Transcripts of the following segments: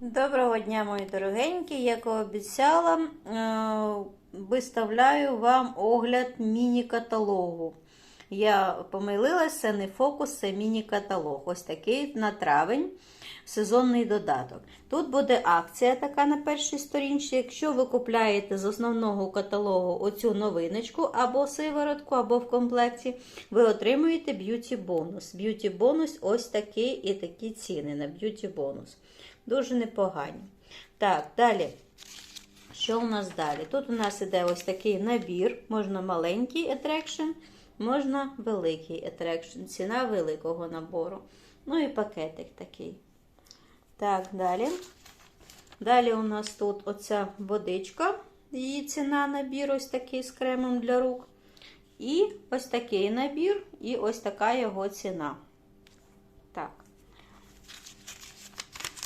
Доброго дня, мої дорогенькі. Як і обіцяла, е, виставляю вам огляд міні-каталогу. Я помилилася, це не фокус, це міні-каталог. Ось такий на травень сезонний додаток. Тут буде акція така на першій сторінці. Якщо ви купляєте з основного каталогу оцю новиночку або сиворотку, або в комплекті, ви отримуєте б'юті бонус. Б'юті бонус ось такий і такі ціни на б'юті бонус. Дуже непогані. Так, далі. Що у нас далі? Тут у нас іде ось такий набір. Можна маленький атрекшн, можна великий атрекшн. Ціна великого набору. Ну і пакетик такий. Так, далі. Далі у нас тут оця водичка. Її ціна набір ось такий з кремом для рук. І ось такий набір, і ось така його ціна. Так.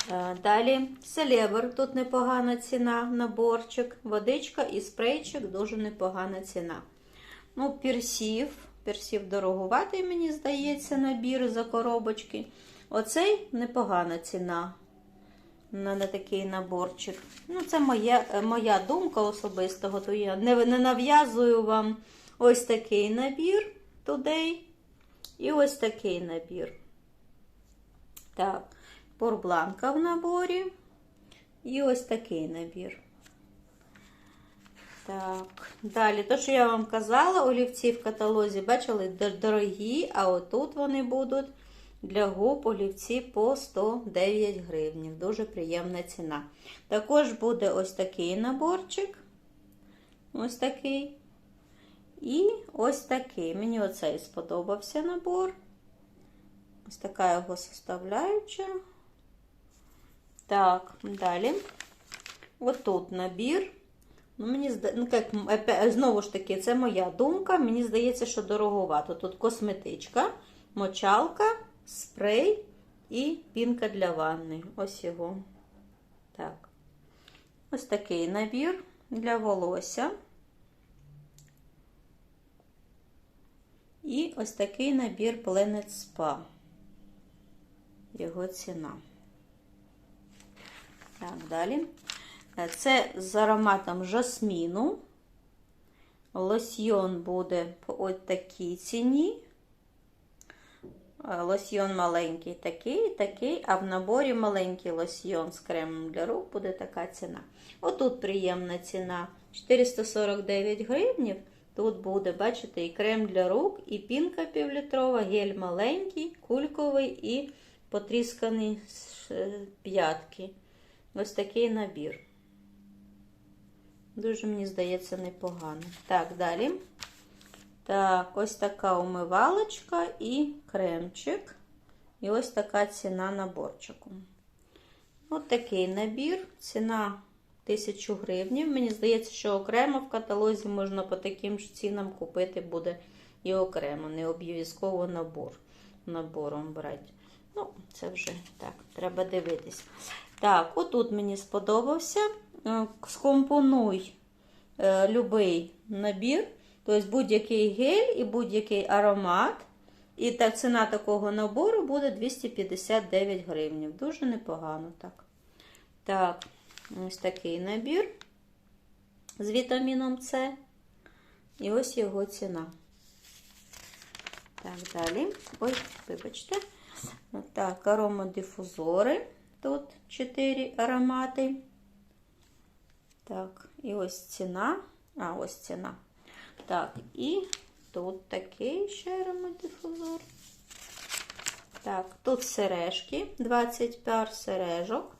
Е, Далі селебр, тут непогана ціна, наборчик, водичка і спрейчик, дуже непогана ціна. Ну, персів, персів дорогуватий, мені здається, набір за коробочки. Оцей непогана ціна на, на такий наборчик. Ну, це моя, е, моя думка особистого, то я не, не нав'язую вам ось такий набір Today і ось такий набір. Так. Порбланка в наборі. І ось такий набір. Так, далі, то, що я вам казала, олівці в каталозі, бачили, дорогі, а отут вони будуть для губ олівці по 109 гривень. Дуже приємна ціна. Також буде ось такий наборчик. Ось такий. І ось такий. Мені оцей сподобався набор. Ось така його составляюча. Так, далі. Отут набір. Ну, мені зда... ну, як, Знову ж таки, це моя думка. Мені здається, що дороговато. Тут косметичка, мочалка, спрей і пінка для ванни. Ось його. Так. Ось такий набір для волосся. І ось такий набір Planet Spa. Його ціна. Так, далі. Це з ароматом жасміну. Лосьйон буде по ось такій ціні. Лосьйон маленький такий, такий, а в наборі маленький лосьйон з кремом для рук буде така ціна. Отут приємна ціна 449 гривнів. Тут буде, бачите, і крем для рук, і пінка півлітрова, гель маленький, кульковий і потрісканий з п'ятки. Ось такий набір. Дуже, мені здається, непогано. Так, далі. Так, ось така умивалочка і кремчик. І ось така ціна наборчику. Ось такий набір. Ціна 1000 гривень. Мені здається, що окремо в каталозі можна по таким ж цінам купити буде і окремо. Не обов'язково набор. Набором брати. Ну, це вже так, треба дивитись. Так, отут мені сподобався. Е, скомпонуй е, любий набір, тобто будь-який гель і будь-який аромат. І та ціна такого набору буде 259 гривень. Дуже непогано так. Так, ось такий набір з вітаміном С. І ось його ціна. Так, далі. Ой, вибачте. Так, аромадифузори. Тут 4 аромати. Так, і ось ціна. А, ось ціна. Так, і тут такий ще аромадифузор. Так, тут сережки, 20 пар сережок.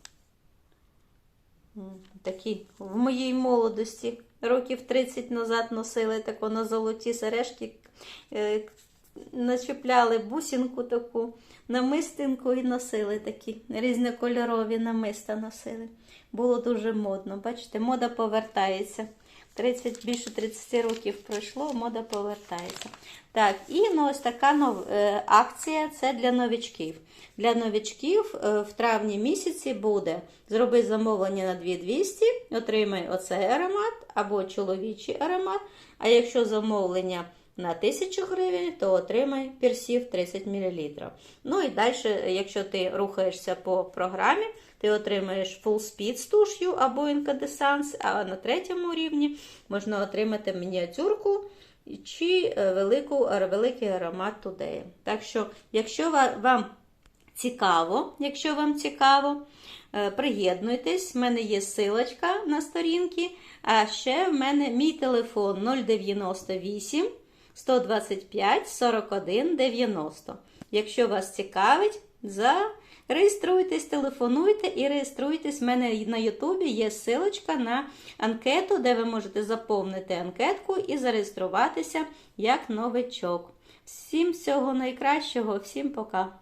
Такі в моїй молодості років 30 назад носили тако на золоті сережки, е, начепляли бусинку таку намистинку і носили такі різнокольорові намиста носили. Було дуже модно. Бачите, мода повертається. 30, Більше 30 років пройшло, мода повертається. Так, і ну, ось така нов... Е, акція це для новичків. Для новичків е, в травні місяці буде зроби замовлення на 2200, отримай оцей аромат або чоловічий аромат. А якщо замовлення на 1000 гривень, то отримай персів 30 мл. Ну і далі, якщо ти рухаєшся по програмі, ти отримаєш Full Speed з туш'ю або інкандесанс, а на третьому рівні можна отримати мініатюрку чи е, велику, великий аромат тудеї. Так що, якщо вам цікаво, якщо вам цікаво, е, приєднуйтесь, в мене є силочка на сторінки, а ще в мене мій телефон 098 125 41 90. Якщо вас цікавить, зареєструйтесь, телефонуйте і реєструйтесь. У мене на Ютубі є силочка на анкету, де ви можете заповнити анкетку і зареєструватися як новичок. Всім всього найкращого, всім пока!